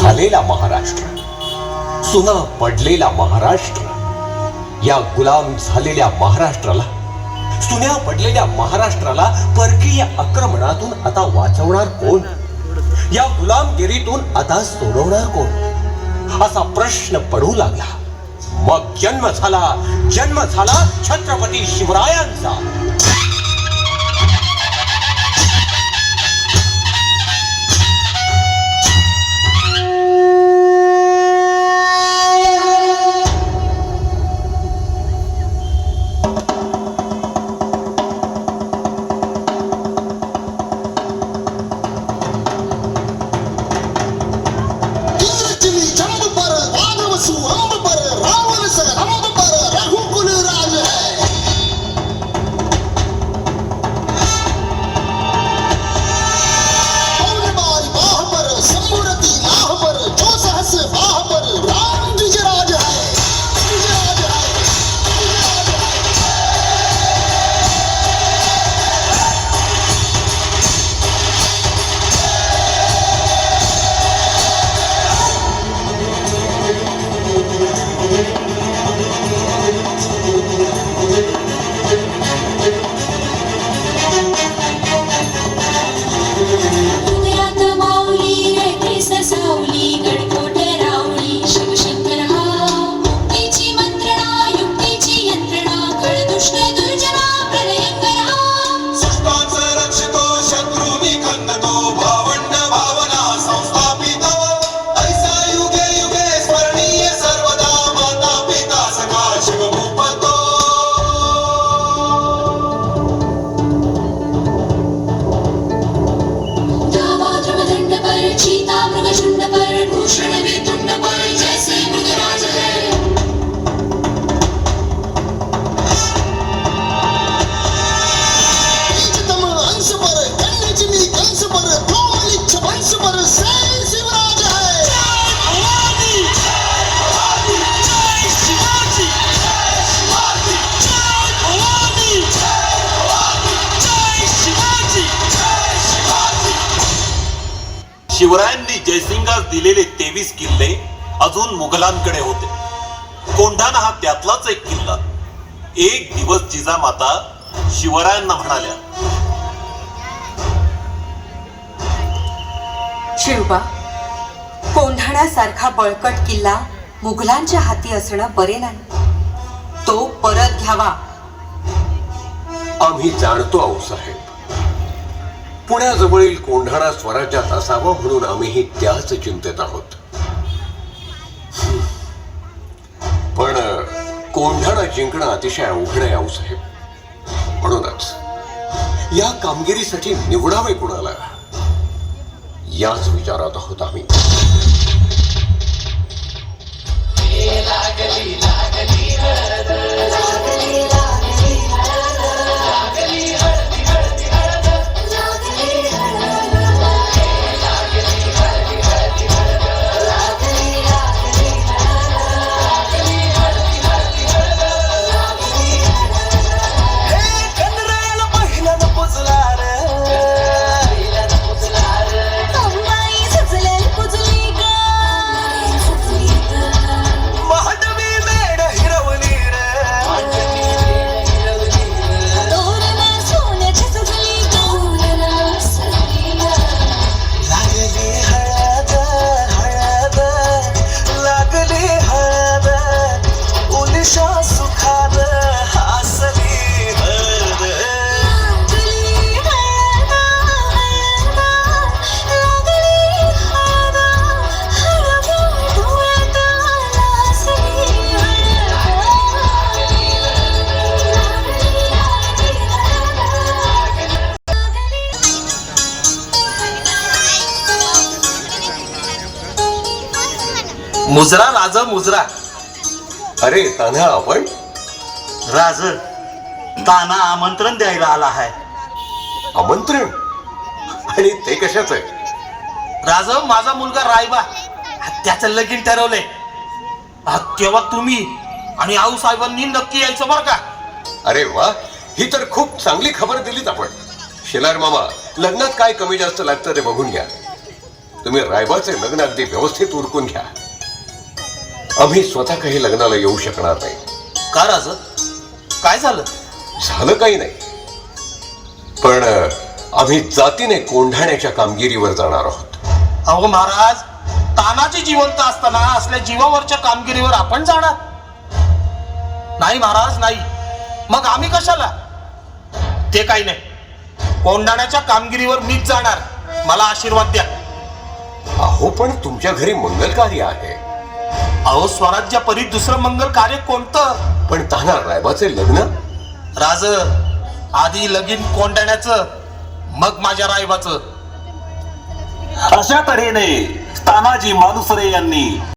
झालेला महाराष्ट्र सुना पडलेला महाराष्ट्र या गुलाम झालेल्या महाराष्ट्राला सुन्या पडलेल्या महाराष्ट्राला परकीय आक्रमणातून आता वाचवणार कोण? या गुलामगिरीतून आता सोडवणार कोण? असा प्रश्न पडू लागला. मग जन्म झाला जन्म झाला छत्रपती शिवरायांचा. शिवरायांनी जयसिंगास दिलेले तेवीस किल्ले अजून मुघलांकडे होते. कोंढाणा हा त्यातलाच एक किल्ला. एक दिवस जिजामाता शिवरायांना म्हणाल्या शिवबा कोंढाण्यासारखा बळकट किल्ला मुघलांच्या हाती असणं बरे नाही. तो परत घ्यावा. आम्ही जाणतो आहो साहेब. पुण्याजवळील कोंढाणा स्वराज्यात असावा म्हणून आम्हीही त्याच चिंतेत आहोत. पण कोंढाणा जिंकणं अतिशय अवघड आहे आऊसाहेब. म्हणूनच या कामगिरीसाठी निवडावे कुणाला? याच विचारात आहोत आम्ही. मुजरा राज मुजरा. अरे तान्हा आपण? राज ताना आमंत्रण द्यायला आला आहे. आमंत्रण? आणि ते कशाच आहे? राज माझा मुलगा रायबा. त्याचं लगीन ठरवलंय. आ, तेव्हा तुम्ही आणि आऊ साहेबांनी नक्की यायचं बरं का? अरे वा ही तर खूप चांगली खबर दिलीत आपण. शेलार मामा लग्नात काय कमी जास्त लागतं ते बघून घ्या. तुम्ही रायबाचे लग्न अगदी व्यवस्थित उरकून घ्या. आम्ही स्वतः काही लग्नाला येऊ शकणार नाही. का राज काय झालं? झालं काही नाही. पण आम्ही जातीने कोंढाण्याच्या कामगिरीवर जाणार आहोत. अहो महाराज तानाचे जिवंत असताना असल्या जीवावरच्या कामगिरीवर आपण जाणार? नाही महाराज नाही. मग आम्ही कशाला? ते काही नाही. कोंडाण्याच्या कामगिरीवर मीच जाणार. मला आशीर्वाद द्या. अहो पण तुमच्या घरी मंगल कार्य आहे. अहो स्वराज्य परी दुसरं मंगल कार्य कोणतं? पण ताना रायबाचे लग्न? राज आधी लगीन कोंडाण्याचं मग माझ्या रायबाचं. अशा तऱ्हेने तानाजी मालुसरे यांनी